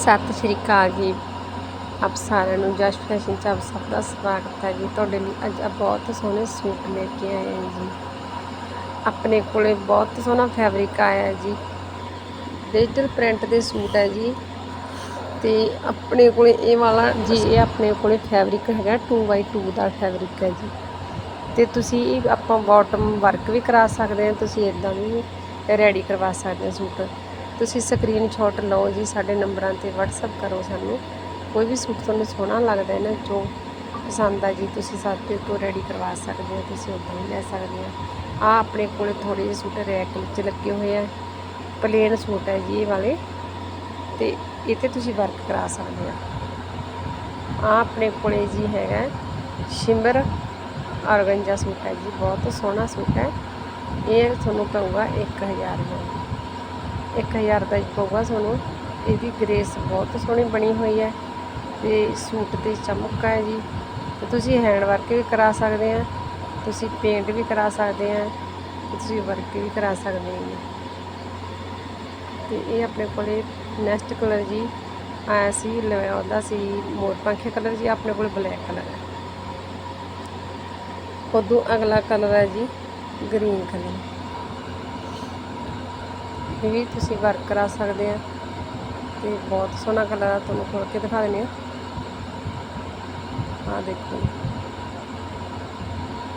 ਸਤਿ ਸ਼੍ਰੀ ਅਕਾਲ ਜੀ। ਆਪ ਸਾਰਿਆਂ ਨੂੰ ਜਸ ਫੈਸ਼ਨ ਚ ਆਪ ਸਭ ਦਾ ਸਵਾਗਤ ਹੈ ਜੀ। ਤੁਹਾਡੇ ਲਈ ਅੱਜ ਆਹ ਬਹੁਤ ਸੋਹਣੇ ਸੂਟ ਲੈ ਕੇ ਆਏ ਹਾਂ ਜੀ। ਆਪਣੇ ਕੋਲੇ ਬਹੁਤ ਸੋਹਣਾ ਫੈਬਰਿਕ ਆਇਆ ਜੀ। ਡਿਜੀਟਲ ਪ੍ਰਿੰਟ ਦੇ ਸੂਟ ਹੈ ਜੀ। ਤੇ ਆਪਣੇ ਕੋਲੇ ਇਹ ਵਾਲਾ ਜੀ, ਇਹ ਆਪਣੇ ਕੋਲੇ ਫੈਬਰਿਕ ਹੈਗਾ। 2x2 ਦਾ ਫੈਬਰਿਕ ਹੈ ਜੀ। ਤੇ ਤੁਸੀਂ ਇਹ ਆਪਾਂ ਬਾਟਮ ਵਰਕ ਵੀ ਕਰਾ ਸਕਦੇ ਹਾਂ। ਤੁਸੀਂ ਇਦਾਂ ਵੀ ਰੈਡੀ ਕਰਵਾ ਸਕਦੇ ਹੋ ਸੂਟ। ਤੁਸੀਂ ਸਕਰੀਨਸ਼ਾਟ ਲਓ ਜੀ ਸਾਡੇ ਨੰਬਰਾਂ ਤੇ WhatsApp ਕਰੋ ਸਾਨੂੰ। ਕੋਈ ਵੀ ਸੂਟ ਤੁਹਾਨੂੰ ਸੋਹਣਾ ਲੱਗਦਾ ਹੈ ਨਾ, ਜੋ ਪਸੰਦ ਆ ਜੀ, ਤੁਸੀਂ ਸਾਡੇ ਤੋਂ ਰੈਡੀ ਕਰਵਾ ਸਕਦੇ ਹੋ, ਤੁਸੀਂ ਉਦਾਂ ਹੀ ਲੈ ਸਕਦੇ ਹੋ। ਆ ਆਪਣੇ ਕੋਲੇ ਥੋੜੇ ਜਿਹੇ ਸੂਟ ਰੈਕ ਵਿੱਚ ਲੱਗੇ ਹੋਏ ਆ ਪਲੇਨ ਸੂਟ ਹੈ ਜੀ ਇਹ ਵਾਲੇ। ਤੇ ਇਹ ਤੇ ਤੁਸੀਂ ਵਰਕ ਕਰਾ ਸਕਦੇ ਆ ਆ ਆਪਣੇ ਕੋਲੇ ਜੀ ਹੈਗਾ ਸ਼ਿਮਰ ਔਰਗੰਜਾ ਸੂਟ ਹੈ ਜੀ, ਬਹੁਤ ਸੋਹਣਾ ਸੂਟ ਹੈ। ਇਹ ਤੁਹਾਨੂੰ ਪਊਗਾ 1000 ਦਾ 1000 ਦਾ ਹੀ ਪਊਗਾ ਤੁਹਾਨੂੰ ਇਹਦੀ ਗ੍ਰੇਸ ਬਹੁਤ ਸੋਹਣੀ ਬਣੀ ਹੋਈ ਹੈ ਤੇ ਸੂਟ ਤੇ ਚਮਕ ਹੈ ਜੀ। ਤੇ ਤੁਸੀਂ ਹੈਂਡ ਵਰਕ ਵੀ ਕਰਾ ਸਕਦੇ ਆ, ਤੁਸੀਂ ਪੇਂਟ ਵੀ ਕਰਾ ਸਕਦੇ ਆ, ਤੁਸੀਂ ਵਰਕ ਵੀ ਕਰਾ ਸਕਦੇ ਹੋ ਜੀ। ਤੇ ਇਹ ਆਪਣੇ ਕੋਲੇ ਨੈਸਟ ਕਲਰ ਜੀ ਆਇਆ ਸੀ, ਲਿਆ ਉਹਦਾ ਸੀ ਮੋਰ ਪੰਖੇ ਕਲਰ ਜੀ, ਆਪਣੇ ਕੋਲ ਬਲੈਕ ਕਲਰ ਹੈ। ਉਦੋਂ ਅਗਲਾ ਕਲਰ ਹੈ ਜੀ ਗ੍ਰੀਨ ਕਲਰ। ਇਹ ਵੀ ਤੁਸੀਂ ਵਰਕ ਕਰਾ ਸਕਦੇ ਆ। ਤੇ ਬਹੁਤ ਸੋਹਣਾ ਕਲਰ ਆ, ਤੁਹਾਨੂੰ ਖੋਲ ਕੇ ਦਿਖਾ ਦਿੰਦੇ ਆ। ਆ ਦੇਖੋ।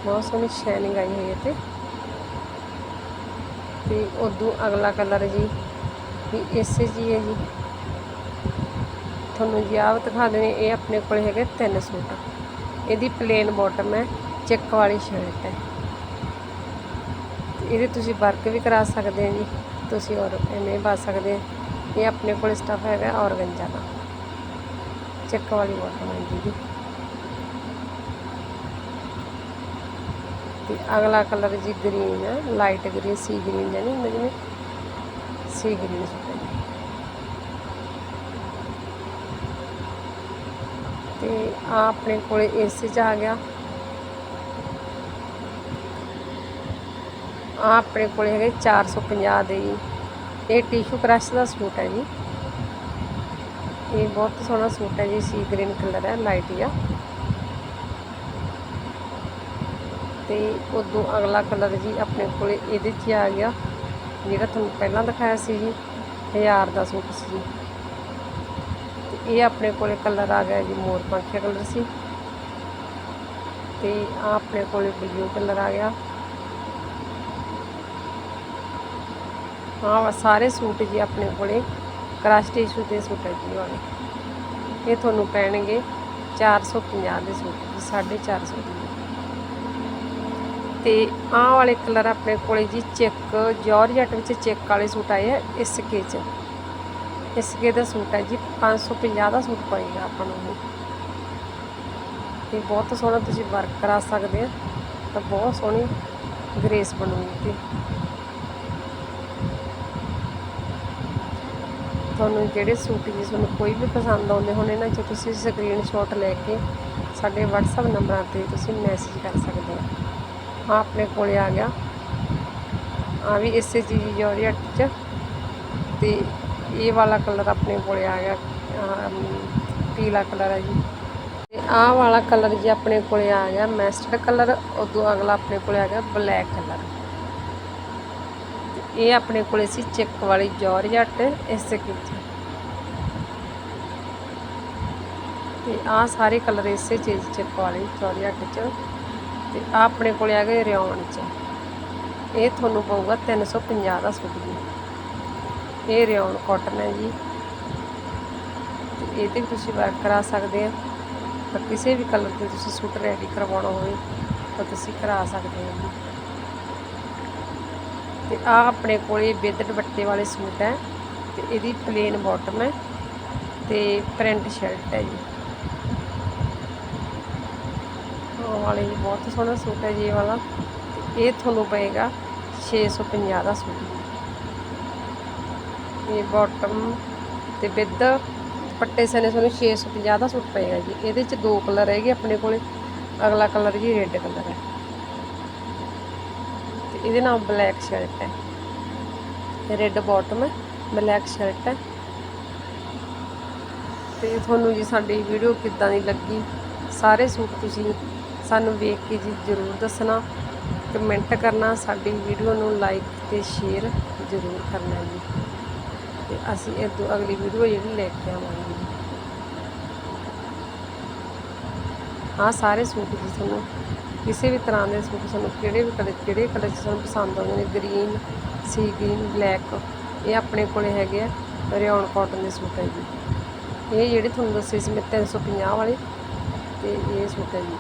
ਬਹੁਤ ਸੋਹਣੀ ਸ਼ਾਈਨਿੰਗ ਆਈ ਹੋਈ ਹੈ ਤੇ ਤੇ ਉਦੋਂ ਅਗਲਾ ਕਲਰ ਜੀ, ਵੀ ਇਸੇ ਜੀ ਹੈ ਜੀ। ਤੁਹਾਨੂੰ ਜੀ ਆਹ ਦਿਖਾ ਦੇਣੇ ਇਹ ਆਪਣੇ ਕੋਲ ਹੈਗੇ ਤਿੰਨ ਸੂਟ ਇਹਦੀ ਪਲੇਨ ਬਾਟਮ ਹੈ, ਚੈੱਕ ਵਾਲੀ ਸ਼ਰਟ ਹੈ। ਇਹਦੇ ਤੁਸੀਂ ਵਰਕ ਵੀ ਕਰਾ ਸਕਦੇ ਹੋ ਜੀ। ਤੁਸੀਂ ਔਰ ਐਵੇਂ ਪਾ ਸਕਦੇ ਇਹ ਆਪਣੇ ਕੋਲ ਸਟਫ ਹੈਗਾ ਔਰਗੰਜਾ ਦਾ ਚੈੱਕ ਵਾਲੀ ਬਾਟਮ ਹੈ ਜੀ। ਦੀ ਤੇ ਅਗਲਾ ਕਲਰ ਜੀ ਗ੍ਰੀਨ ਹੈ ਲਾਈਟ ਗ੍ਰੀਨ ਸੀ ਗ੍ਰੀਨ ਜਾਨੀ ਹੁੰਦਾ ਜਿਵੇਂ। ਸੀ ਗ੍ਰੀਨ ਸੂਟ ਹੈ ਜੀ। ਤੇ ਆ ਆਪਣੇ ਕੋਲੇ ਇਸੇ ਚ ਆ ਗਿਆ। ਆ ਆਪਣੇ ਕੋਲ ਹੈਗੇ 450 ਦੇ ਜੀ। ਇਹ ਟਿਸ਼ੂ ਕ੍ਰਸ਼ ਦਾ ਸੂਟ ਹੈ ਜੀ। ਇਹ ਬਹੁਤ ਸੋਹਣਾ ਸੂਟ ਹੈ ਜੀ, ਸੀ ਗ੍ਰੀਨ ਕਲਰ ਹੈ, ਲਾਈਟ ਜਿਹਾ। ਤੇ ਉਦੋਂ ਅਗਲਾ ਕਲਰ ਜੀ ਆਪਣੇ ਕੋਲੇ ਇਹਦੇ 'ਚ ਹੀ ਆ ਗਿਆ, ਜਿਹੜਾ ਤੁਹਾਨੂੰ ਪਹਿਲਾਂ ਦਿਖਾਇਆ ਸੀ ਜੀ 1000 ਦਾ ਸੂਟ ਸੀ ਜੀ। ਤੇ ਇਹ ਆਪਣੇ ਕੋਲੇ ਕਲਰ ਆ ਗਿਆ ਜੀ, ਮੋਰ ਪੰਖੀਆ ਕਲਰ ਸੀ। ਤੇ ਆ ਆਪਣੇ ਕੋਲੇ ਬਲੂ ਕਲਰ ਆ ਗਿਆ। ਹਾਂ ਸਾਰੇ ਸੂਟ ਜੀ ਆਪਣੇ ਕੋਲੇ। ਕ੍ਰਸ਼ ਟਿਸ਼ੂ ਦੇ ਸੂਟ ਹੈ ਜੀ ਵਾਲੇ। ਇਹ ਤੁਹਾਨੂੰ ਪੈਣਗੇ 450 ਦੇ ਸੂਟ ਜੀ 450 ਦੇ। ਤੇ ਆਹ ਵਾਲੇ ਕਲਰ ਆਪਣੇ ਕੋਲੇ ਜੀ, ਚੈੱਕ, ਜਾਰਜਟ ਵਿੱਚ ਚੈੱਕ ਵਾਲੇ ਸੂਟ ਆਏ ਆ, ਇਸਕੇ ਚ। ਇਸਕੇ ਦਾ ਸੂਟ ਹੈ ਜੀ 550 ਦਾ ਸੂਟ ਪਏਗਾ ਆਪਾਂ ਨੂੰ ਇਹ ਤੇ ਬਹੁਤ ਸੋਹਣਾ ਤੁਸੀਂ ਵਰਕ ਕਰਾ ਸਕਦੇ ਆ, ਤਾਂ ਬਹੁਤ ਸੋਹਣੀ ਗ੍ਰੇਸ ਬਣੂਗੀ ਤੇ ਤੁਹਾਨੂੰ ਜਿਹੜੇ ਸੂਟ ਜੀ ਤੁਹਾਨੂੰ ਕੋਈ ਵੀ ਪਸੰਦ ਆਉਂਦੇ ਹੋਣ, ਇਹਨਾਂ 'ਚੋਂ ਤੁਸੀਂ ਸਕਰੀਨਸ਼ਾਟ ਲੈ ਕੇ ਸਾਡੇ WhatsApp ਨੰਬਰਾਂ ਤੇ ਤੁਸੀਂ ਮੈਸੇਜ ਕਰ ਸਕਦੇ ਹੋ। ਆ ਆਪਣੇ ਕੋਲੇ ਆ ਗਿਆ। ਆ ਵੀ ਇਸੇ ਚੀਜ਼ ਜੋਰੀਅਟ ਚ। ਤੇ ਇਹ ਵਾਲਾ ਕਲਰ ਆਪਣੇ ਕੋਲੇ ਆ ਗਿਆ ਪੀਲਾ ਕਲਰ ਹੈ ਜੀ। ਤੇ ਆਹ ਵਾਲਾ ਕਲਰ ਜੀ ਆਪਣੇ ਕੋਲੇ ਆ ਗਿਆ ਮੈਸਟਰਡ ਕਲਰ ਉਦੋਂ ਅਗਲਾ ਆਪਣੇ ਕੋਲੇ ਆ ਗਿਆ ਬਲੈਕ ਕਲਰ ਇਹ ਆਪਣੇ ਕੋਲੇ ਸੀ ਚਿੱਕ ਵਾਲੀ ਜੋਰਜਟ ਇਸੇ ਵਿੱਚ। ਤੇ ਆਹ ਸਾਰੇ ਕਲਰ ਇਸੇ ਚੀਜ਼ ਚੈੱਕ ਵਾਲੀ ਜੋਰਜਟ ਚ। ਤੇ ਆਹ ਆਪਣੇ ਕੋਲੇ ਆ ਗਏ ਰਿਓਨ ਚ। ਇਹ ਤੁਹਾਨੂੰ ਪਊਗਾ 350 ਦਾ ਸੂਟ ਜੀ। ਇਹ ਰਿਓਨ ਕਾਟਨ ਹੈ ਜੀ। ਤੇ ਇਹ ਤੇ ਤੁਸੀਂ ਵਰਕ ਕਰਾ ਸਕਦੇ ਆ। ਤਾਂ ਕਿਸੇ ਵੀ ਕਲਰ ਤੇ ਤੁਸੀਂ ਸੂਟ ਰੈਡੀ ਕਰਵਾਉਣਾ ਹੋਵੇ ਤਾਂ ਤੁਸੀਂ ਕਰਾ ਸਕਦੇ ਹੋ ਜੀ। ਤੇ ਆ ਆਪਣੇ ਕੋਲੇ ਬਿੱਦ ਦੁਪੱਟੇ ਵਾਲੇ ਸੂਟ ਹੈ ਤੇ ਇਹਦੀ ਪਲੇਨ ਬਾਟਮ ਹੈ ਤੇ ਪ੍ਰਿੰਟ ਸ਼ਰਟ ਹੈ ਜੀ। ਉਹ ਵਾਲੇ ਜੀ ਬਹੁਤ ਸੋਹਣਾ ਸੂਟ ਹੈ ਜੀ ਇਹ ਵਾਲਾ। ਤੇ ਇਹ ਤੁਹਾਨੂੰ ਪਏਗਾ 650 ਦਾ ਸੂਟ। ਇਹ ਬਾਟਮ ਤੇ ਵਿਦ ਦੁਪੱਟੇ ਸਨੇ ਤੁਹਾਨੂੰ 650 ਦਾ ਸੂਟ ਪਏਗਾ ਜੀ। ਇਹਦੇ ਚ ਦੋ ਕਲਰ ਹੈਗੇ ਆਪਣੇ ਕੋਲੇ। ਅਗਲਾ ਕਲਰ ਜੀ ਰੈੱਡ ਕਲਰ ਹੈ। ਇਹਦੇ ਨਾਲ ਬਲੈਕ ਸ਼ਰਟ ਹੈ। ਰੈੱਡ ਬਾਟਮ ਹੈ ਬਲੈਕ ਸ਼ਰਟ ਹੈ। ਤੇ ਤੁਹਾਨੂੰ ਜੀ ਸਾਡੀ ਵੀਡੀਓ ਕਿੱਦਾਂ ਦੀ ਲੱਗੀ? ਸਾਰੇ ਸੂਟ ਤੁਸੀਂ ਸਾਨੂੰ ਵੇਖ ਕੇ ਜੀ ਜ਼ਰੂਰ ਦੱਸਣਾ। ਕਮੈਂਟ ਕਰਨਾ, ਸਾਡੀ ਵੀਡੀਓ ਨੂੰ ਲਾਈਕ ਤੇ ਸ਼ੇਅਰ ਜ਼ਰੂਰ ਕਰਨਾ ਜੀ। ਤੇ ਅਸੀਂ ਇਹ ਤੋਂ ਅਗਲੀ ਵੀਡੀਓ ਜਿਹੜੀ ਲੈ ਕੇ ਆਵਾਂਗੇ। ਜੀ ਹਾਂ, ਸਾਰੇ ਸੂਟ ਜੀ ਤੁਹਾਨੂੰ ਕਿਸੇ ਵੀ ਤਰ੍ਹਾਂ ਦੇ ਸੂਟ ਸਾਨੂੰ ਕਿਹੜੇ ਵੀ ਕਲਰ ਕਿਹੜੇ ਕਲਰ 'ਚ ਤੁਹਾਨੂੰ ਪਸੰਦ ਆਉਂਦੇ ਨੇ ਗ੍ਰੀਨ ਸੀ ਗ੍ਰੀਨ ਬਲੈਕ ਇਹ ਆਪਣੇ ਕੋਲੇ ਹੈਗੇ ਆ ਰਿਓਨ ਕਾਟਨ ਦੇ ਸੂਟ ਹੈ ਜੀ। ਇਹ ਜਿਹੜੇ ਤੁਹਾਨੂੰ ਦੱਸੇ ਸੀ ਮੈਂ 350 ਵਾਲੇ ਤੇ ਇਹ ਸੂਟ ਹੈ ਜੀ।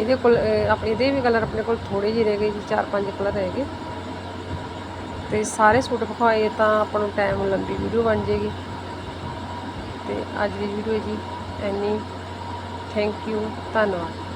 ਇਹਦੇ ਕੋਲ ਅਹ, ਇਹਦੇ ਵੀ ਕਲਰ ਆਪਣੇ ਕੋਲ ਥੋੜੇ ਜਿਹੇ ਰਹਿ ਗਏ ਜੀ ਚਾਰ ਪੰਜ ਕਲਰ ਰਹਿ ਗਏ। ਤੇ ਸਾਰੇ ਸੂਟ ਵਿਖਾਏ ਤਾਂ ਆਪਾਂ ਨੂੰ ਟਾਈਮ ਲੰਬੀ ਵੀਡੀਓ ਬਣ ਜਾਏਗੀ। ਤੇ ਅੱਜ ਦੀ ਵੀਡੀਓ ਜੀ ਐਨੀ ਥੈਂਕ ਯੂ ਧੰਨਵਾਦ।